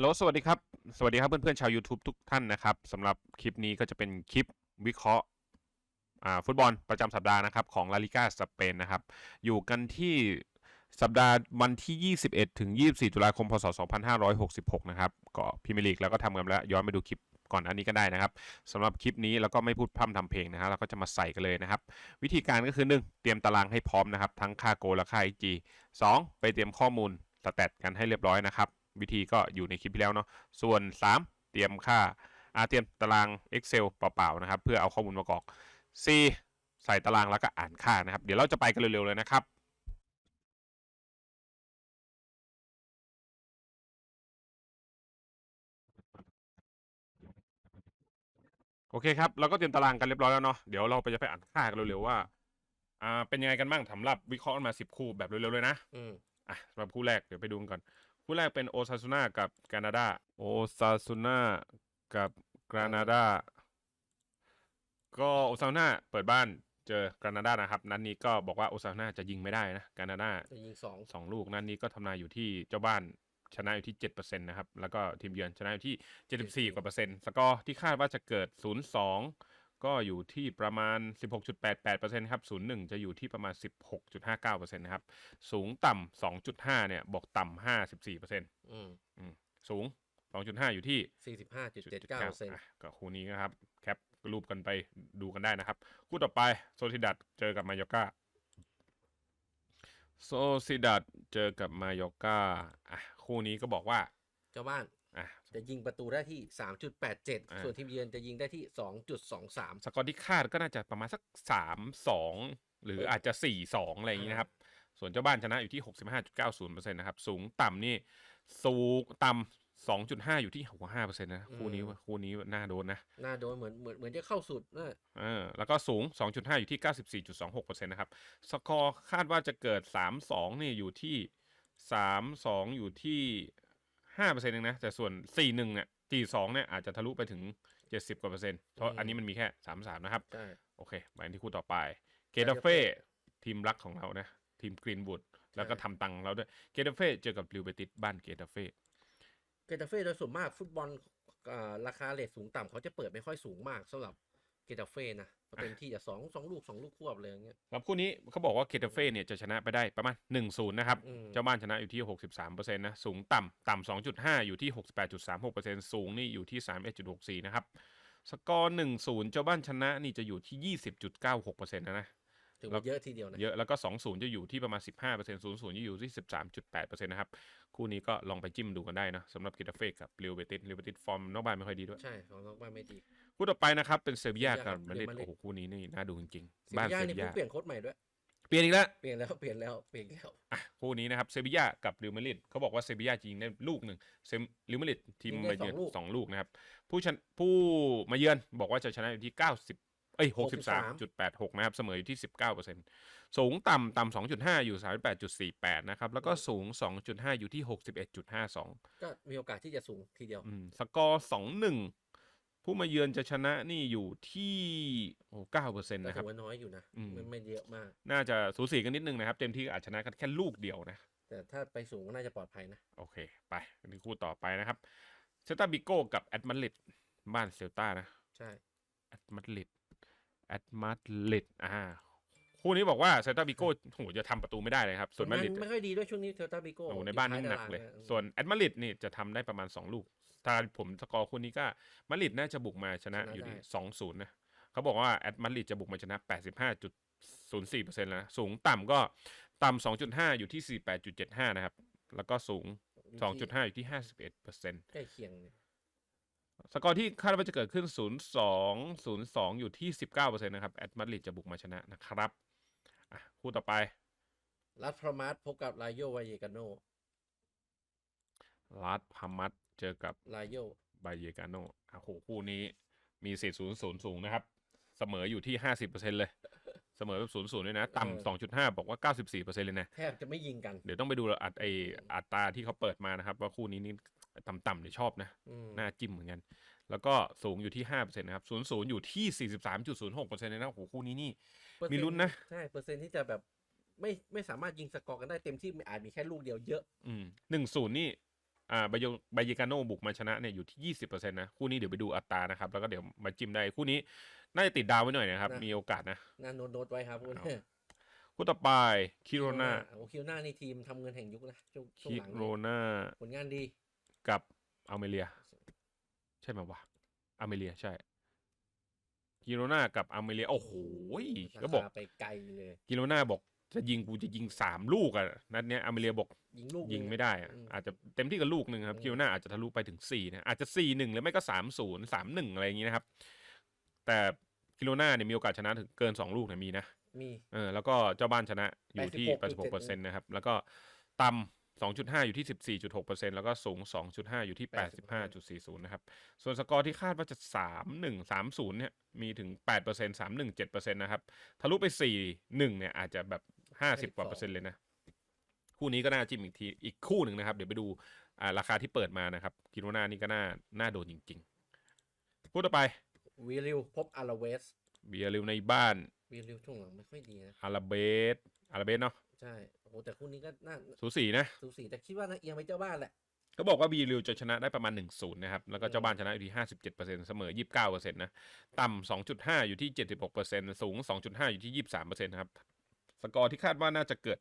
โหลสวัสดีครับ สวัสดีครับเพื่อนๆชาว YouTube ทุกท่านนะครับสำหรับคลิปนี้ก็จะเป็นคลิปวิเคราะห์ฟุตบอลประจำสัปดาห์นะครับของลาลิกาสเปนนะครับ อยู่กันที่สัปดาห์วันที่ 21 ถึง 24 ตุลาคม พศ 2566 นะครับก็พรีเมียร์ลีกแล้วก็ทำกันแล้วย้อนไปดูคลิปก่อนอันนี้ก็ได้นะครับสำหรับคลิปนี้เราก็ไม่พูดพร่ำทำเพลงนะฮะเราก็จะมาใส่กันเลยนะครับ วิธีการก็คือ 1. เตรียมตารางให้พร้อมนะครับ ทั้งค่าโกลและค่า IG 2. ไปเตรียมข้อมูลสแตทกันให้เรียบร้อยนะครับ วิธีก็อยู่ในคลิปที่แล้วเนาะส่วน 3 เตรียมค่าอาเตรียมตาราง Excel เปล่าๆนะครับ เพื่อเอาข้อมูลมากรอก4ใส่ตารางแล้วก็อ่านค่านะครับ เดี๋ยวเราจะไปกันเร็วๆเลยนะครับโอเคครับ เราก็เตรียมตารางกันเรียบร้อยแล้วเนาะ เดี๋ยวเราไปจะไปอ่านค่ากันเร็วๆว่า อ่า เป็นยังไงกันบ้างสำหรับวิเคราะห์กันมา10คู่แบบเร็วๆเลยนะ อืมอะสำหรับคู่แรกเดี๋ยวไปดูกันก่อน คู่แรกเป็นโอซาซูน่ากับแคนาดาโอซาซูน่ากับแคนาดาก็โอซาซูน่าเปิดบ้านเจอแคนาดานะครับ นัดนนี้ก็บอกว่าโอซาซูน่าจะยิงไม่ได้นะแคนาดาจะยิงสองสองลูกนัดนนี้ก็ทำนายอยู่ที่เจ้าบ้านชนะอยู่ที่7%นะครับ แล้วก็ทีมเยือนชนะอยู่ที่ 74กว่าเปอร์เซ็นต์ สกอร์ที่คาดว่าจะเกิด 0-2 ก็อยู่ที่ประมาณ 16.88%ครับ 0-1 จะอยู่ที่ประมาณ 16.59%นะครับ สูงต่ำ2.5 เนี่ย บอกต่ำ54%อืมสูง 2.5 อยู่ที่สี่สิบห้าจุดเจ็ดเก้าเปอร์เซ็นต์อะก็คู่นี้นะครับ แคปรูปกันไปดูกันได้นะครับ คู่ต่อไปโซซิดัดเจอกับมายอร์กาโซซิดัดเจอกับมายอร์กาอะคู่นี้ก็บอกว่าเจ้าบ้าน อะจะยิงประตูได้ที่สามจุดแปดเจ็ดอ่าส่วนทีมเยือนจะยิงได้ที่สองจุดสองสามสกอร์ที่คาดก็น่าจะประมาณสัก 3 2 หรืออาจจะ 4 2 อะไรอย่างนี้นะครับ ส่วนเจ้าบ้านชนะอยู่ที่ 65.90%นะครับ สูงต่ำนี่ สูงต่ำ2.5อยู่ที่65%นะคู่นี้คู่นี้น่าโดนนะหน้าโดนเหมือนเหมือนเหมือนจะเข้าสุดนะเออแล้วก็สูง2.5อยู่ที่94.26%นะครับสกอร์คาดว่าจะเกิด3-2นี่อยู่ที่3-2อยู่ที่ 5%เองนะ แต่ส่วน 4-1เนี่ย4-2เนี่ยอาจจะทะลุไปถึง 70กว่าเปอร์เซ็นต์เพราะอันนี้มันมีแค่ 3-3 นะครับ ใช่ โอเคมาที่คู่ต่อไป เกตาเฟ่ทีมรักของเรานะ ทีมกรีนวูดแล้วก็ทำตังค์เราด้วย เกตาเฟ่เจอกับลิวเบติสบ้านเกตาเฟ่เกตาเฟ่โดยส่วนมากฟุตบอลอ่าราคาเลทสูงต่ำเขาจะเปิดไม่ค่อยสูงมากสำหรับ เกตาเฟ่นะเต็มที่จะสองสองลูกสองลูกควบเลยอย่างเงี้ยแล้วคู่นี้เขาบอกว่าเกตาเฟ่เนี่ยจะชนะไปได้ประมาณ1-0นะครับอืมเจ้าบ้านชนะอยู่ที่ 63%นะ สูงต่ำต่ำ2.5อยู่ที่ 68.36%สูงนี่อยู่ที่31.64นะครับ สกอร์1-0เจ้าบ้านชนะนี่จะอยู่ที่ 20.96%นะนะ ถือแล้ว่าวเยอะทีเดียวนะ เยอะแล้วก็ 2-0 จะอยู่ที่ประมาณ 15% 0-0จะอยู่ที่ 13.8%นะครับ คู่นี้ก็ลองไปจิ้มดูกันได้นะสำหรับกิตาเฟ่กับเรียวเบติสเรียวเบติสฟอร์มนอกบ้านไม่ค่อยดีด้วย ใช่ของนอกบ้านไม่ดี คู่ต่อไปนะครับเป็นเซบียาเซบีย่ากับกับมาดริดเรอัลมาดริดโอ้โหคู่นี้นี่น่าดูจริงเซๆบ้านบีย่าเซนี่บีเพิ่ยางเปลี่ยนโค้ชใหม่ด้วยเปลี่ยนอีกแล้วเปลี่ยนแล้วเปลี่ยนแล้วเปลี่ยนแล้วอะคู่นี้นะครับเซบียากับริวมาดริดเขาบอกว่าเซบียายิงได้ลูกหนึ่งเซมริวมาดริดทีมยิงได้มาเยือนสองลูกสองลูกนะครับผู้ชนะผู้มาเยือนบอกว่าจะชนะอยู่ที่ 90 เอ้ย63.86นะครับ เสมออยู่ที่19%สูงต่ำต่ำ2.5อยู่38.48นะครับ แล้วก็สูง2.5อยู่ที่61.52ก็มีโอกาสที่จะสูงทีเดียว อืม สกอร์2-1ผู้มาเยือนจะชนะนี่อยู่ที่โอ้9%เปอร์เซ็นต์ก็นะคถืรับอว่าน้อยอยู่นะอืมมันไม่เยอะมาก น่าจะสูสีกันนิดนึงนะครับ เต็มที่อาจชนะกันแค่ลูกเดียวนะ แต่ถ้าไปสูงก็น่าจะปลอดภัยนะ โอเค ไปนี่คู่ต่อไปนะครับเซลตาบิโก้กับแอตมาดริดบ้านเซลตานะ ใช่แอตมาดริด แอตมาดริดอ่าคู่นี้บอกว่าเซลตาบิโก้โหจะทำประตูไม่ได้เลยครับ ส่วนมาดริดไม่ค่อยดีด้วยช่วงนี้เทลตาบิโก้โอ้ในบ้านนั่งหนักเลย ส่วนแอตมาดริดนี่จะทำได้ประมาณ 2 ลูก ถ้าผมสกอร์คู่นี้ก็มาดริดน่าจะบุกมาชนะอยู่ที่2-0นะเขาบอกว่าแอตมาดริดจะบุกมาชนะ 85.04%แล้วนะสูงต่ำก็ต่ำ2.5อยู่ที่48.75นะครับ แล้วก็สูง2.5อยู่ที่51%ใกล้เคียงเนี่ย สกอร์ที่คาดว่าจะเกิดขึ้น 0 2 0 2 อยู่ที่ 19%นะครับ แอตมาดริดจะบุกมาชนะนะครับอะคู่ต่อไปรัฐพรมาสพบกับลาโยวายเกาโนลาดพามัดเจอกับลาโยไบเยกาโนอะโหคู่นี้มีเศษศูนย์ศูนย์สูงนะครับ เสมออยู่ที่ 50%เลย เสมอแบบศูนย์ศูนย์ด้วยนะ ต่ำ2.5 บอกว่า 94%เลยนะ แทบจะไม่ยิงกัน เดี๋ยวต้องไปดูอัดไออัตราที่เขาเปิดมานะครับ ว่าคู่นี้นี่ ต่ำๆเนี่ยชอบนะอืมน่าจิ้มเหมือนกัน แล้วก็สูงอยู่ที่5%นะครับศูนย์ศูนย์อยู่ที่43.06%เลยนะโอ้โหคู่นี้นี่เปอร์เซ็มีต์ลุ้นนะ ใช่ เปอร์เซ็นต์ที่จะแบบไม่ไม่สามารถยิงสกอร์กันได้เต็มที่อาจมีแค่ลูกเดียวเยอะ อืมหนึ่งศูนย์นี่อ่าบายบายกาโนบุกมาชนะเนี่ยอยู่ที่20%นะ คู่นี้เดี๋ยวไปดูอัตรานะครับ แล้วก็เดี๋ยวมาจิ้มได้คู่นี้น่าจะติดดาวไว้หน่อยนะครับ มีโอกาสนะน่าโน้ตโน้ตไว้ครับคุณเอาคู่ต่อไปคิโรนาโอคิโรนานี่ทีมทำเงินแห่งยุคนะช่วงช่วงคิหลังโรนี่นาผลงานดี กับอัลเมเรีย ใช่ไหมวะอัลเมเรียใช่คิโรนากับอัลเมเรีย โอ้โหก็บอกราคาไปไกลเลยกิโรนาบอกจะยิงกูจะยิงสามลูกอะนัดเนี้ยอัลเมเรียบอกยิงลูกยิงหนึ่ไม่ได้อะอืมอาจจะเต็มที่กับลูกหนึ่งครับอืมคิวหน้าอาจจะทะลุไปถึงสี่นะอาจจะสี่หนึ่งหรือไม่ก็สามศูนย์สามหนึ่งอะไรอย่างนี้นะครับ แต่คิโลนาเนี่ยมีโอกาสชนะถึงเกินสองลูกเนี่ยมีนะมีเออแล้วก็เจ้าบ้านชนะอยู่ที่แปดสิบหก86%เปอร์เซ็นต์นะครับ แล้วก็ต่ำ สองจุดห้าอยู่ที่สิบสี่จุดหกเปอร์เซ็นต์แล้วก็สูงสองจุดห้าอยู่ที่แปดสิบห้าจุดสี่ศูนย์นะครับ ส่วนสกอร์ที่คาดว่าจะสามหนึ่งสามศูนย์เนี่ย มีถึงแปดเปอร์เซ็นต์สามหนึ่งเจ็ดเปอร์เซ็นต์นะครับ ทะลุไปสี่หนึ่งเนี่ย อาจจะแบบห้าสิบกว่าเปอร์เซ็นต์เลยนะ คู่นี้ก็น่าจิ้มอีกที อีกคู่หนึ่งนะครับ เดี๋ยวไปดูอ่าราคาที่เปิดมานะครับ กิโลนานี่ก็น่า น่าโดนจริงๆ พูดต่อไปวีริวพบอาราเวสเบียร์ริวในบ้านวีริวช่วงหลังไม่ค่อยดีนะอาราเบสอาราเบสเนาะ ใช่โอ้โหแต่คู่นี้ก็น่าสูสีนะ สูสีแต่คิดว่าน่าเอียงไปเจ้าบ้านแหละก็บอกว่าบีริวจะชนะได้ประมาณ 1 0 นะครับ แล้วก็เจ้าบ้านชนะอยู่ที่ 57%เสมอ 29%นะ ต่ำ 2.5 อยู่ที่ 76%สูง 2.5 อยู่ที่ 23%นะครับ สกอร์ที่คาดว่าน่าจะเกิด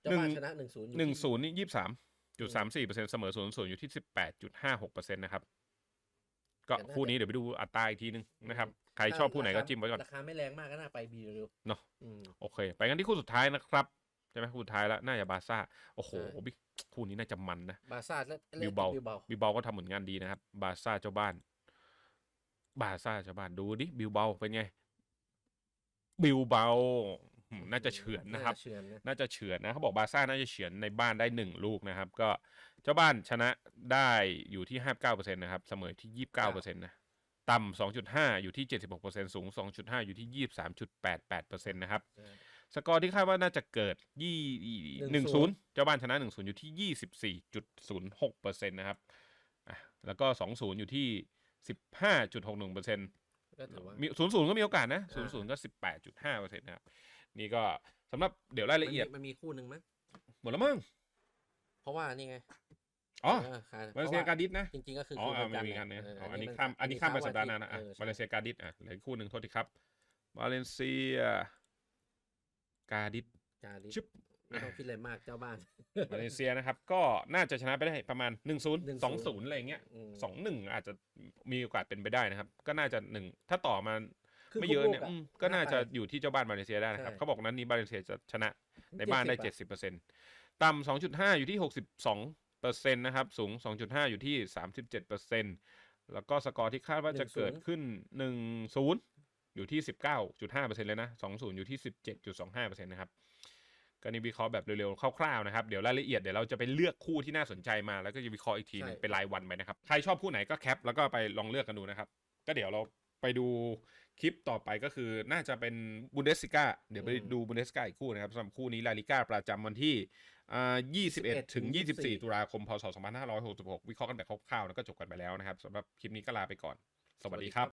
เจ้าบ้านหนึ่งชนะหนึ่งศูนย์1 0 นี่ 23.34%เสมอ 0 0 อยู่ที่ 18.56%นะครับ ก็คู่นี้เดี๋ยวไปดูอัตราอีกทีนึงนะครับ ใครชอบคู่ไหนก็จิ้มไว้ก่อน ราคาไม่แรงมากก็น่าไปบีริวเนาะอืมโอเค ไปกันที่คู่สุดท้ายนะครับ ใช่ไหมคู่สุดท้ายแล้วน่าจะบาร์ซ่าโอ้โหใช่บิ๊กคู่นี้น่าจะมันนะบาร์ซ่าและบิลเบาบิลเบาบิลเบาก็ทำผลงานดีนะครับ บาร์ซ่าเจ้าบ้าน บาร์ซ่าเจ้าบ้านดูดิบิลเบาเป็นไง บิลเบาอืมน่าจะเฉือนนะครับาจเฉือนนะน่าจะเฉือนนะเขาบอกบาร์ซ่าน่าจะเฉือนในบ้านได้หนึ่งลูกนะครับ ก็เจ้าบ้านชนะได้อยู่ที่ห้าเก้าเปอร์เซ็นต์นะครับ เสมอที่ยี่สิบเก้าเปอร์เซ็นต์นะต่ำสองจุดห้าอยู่ที่เจ็ดสิบหกเปอร์เซ็นต์สูงสองจุดห้าอยู่ที่ยี่สิบสามจุดแปดแปดเปอร์เซ็นต์นะครับใช่ สกอร์ที่คาดว่าน่าจะเกิดยี่หนึ่งศูนย์1-0เจ้าบ้านชนะหนึ่งศูนย์อยู่ที่ยี่สิบสี่จุดศูนย์หกเปอร์เซ็นต์นะครับอะแล้วก็สองศูนย์อยู่ที่สิบห้าจุดหกหนึ่งเปอร์เซ็นต์ก็ถือว่ามีศูนย์ศูนย์ก็มีโอกาสนะศูอ่านย์ศูนย์ก็สิบแปดจุดห้าเปอร์เซ็นต์นะครับ นี่ก็สำหรับเดี๋ยวรายละเอียดมันมีมันมีคู่หนึ่งมั้งหมดแล้วมั้งเพราะว่านี่ไงอ๋อเค่ะมาเลเซียพะการดิสนะ จริงๆก็คืออ๋อคู่อ่าเดียวไม่มีกักันนเนี่เนี่ยยอ๋ออันนี้มัข้ามอันนี้ข้ามไปสัปดาห์หน้าเสนะอะออใช่มาเลเซียการดิสอะเหลืออกคู่หนึ่งโทษทีครับมาเลเซีย การดิสจาริชึบ ไม่ต้องคิดอะไรมากเจ้าบ้าน มาเลเซียนะครับ ก็น่าจะชนะไปได้ประมาณ 1 0 1-0 2 0 อะไรอย่างเงี้ยมสองหนึ่งอาจจะมีโอกาสเป็นไปได้นะครับ ก็น่าจะหนึ่งถ้าต่อมาคือไม่เยอะเนี่ยลูกๆอืมก็น่าจะไปอยู่ที่เจ้าบ้านมาเลเซียได้นะครับใช่เขาบอกนั้นนี้มาเลเซียจะชนะในบ้านได้ 70เจ็ดสิบเปอร์เซ็นต์ต่ำสองจุดห้าอยู่ที่หกสิบสองเปอร์เซ็นต์นะครับ สูงสองจุดห้าอยู่ที่สามสิบเจ็ดเปอร์เซ็นต์แล้วก็สกอร์ที่คาดว่าจะเกิดขึ้นหนึ่งศูนย์ อยู่ที่สิบเก้าจุดห้าเปอร์เซ็นต์เลยนะสองศูนย์อยู่ที่สิบเจ็ดจุดสองห้าเปอร์เซ็นต์นะครับก็นี่วิเคราะห์แบบเร็วๆคร่าวๆนะครับเดี๋ยวรายละเอียดเดี๋ยวเราจะไปเลือกคู่ที่น่าสนใจมาแล้วก็จะวิเคราะห์อีกทีหนึงใช่เป็นรายวันไปนะครับใครชอบคู่ไหนก็แคปแล้วก็ไปลองเลือกกันดูนะครับก็เดี๋ยวเราไปดูคลิปต่อไปก็คือน่าจะเป็นบุนเดส i กาเดี๋ยวไปดูบุนเดส i กาอีกคู่นะครับสำหรับคู่นี้ลาลิก้าประจำวันที่อ่า21 ถึง 24 ตุลาคม พศ 2566 วิเคราะห์กันแบบคร่าวๆแล้วก็จบกันไปแล้วนะครับสำหรับคลิปนี้ก็ลาไปก่อน สวัสดีครับ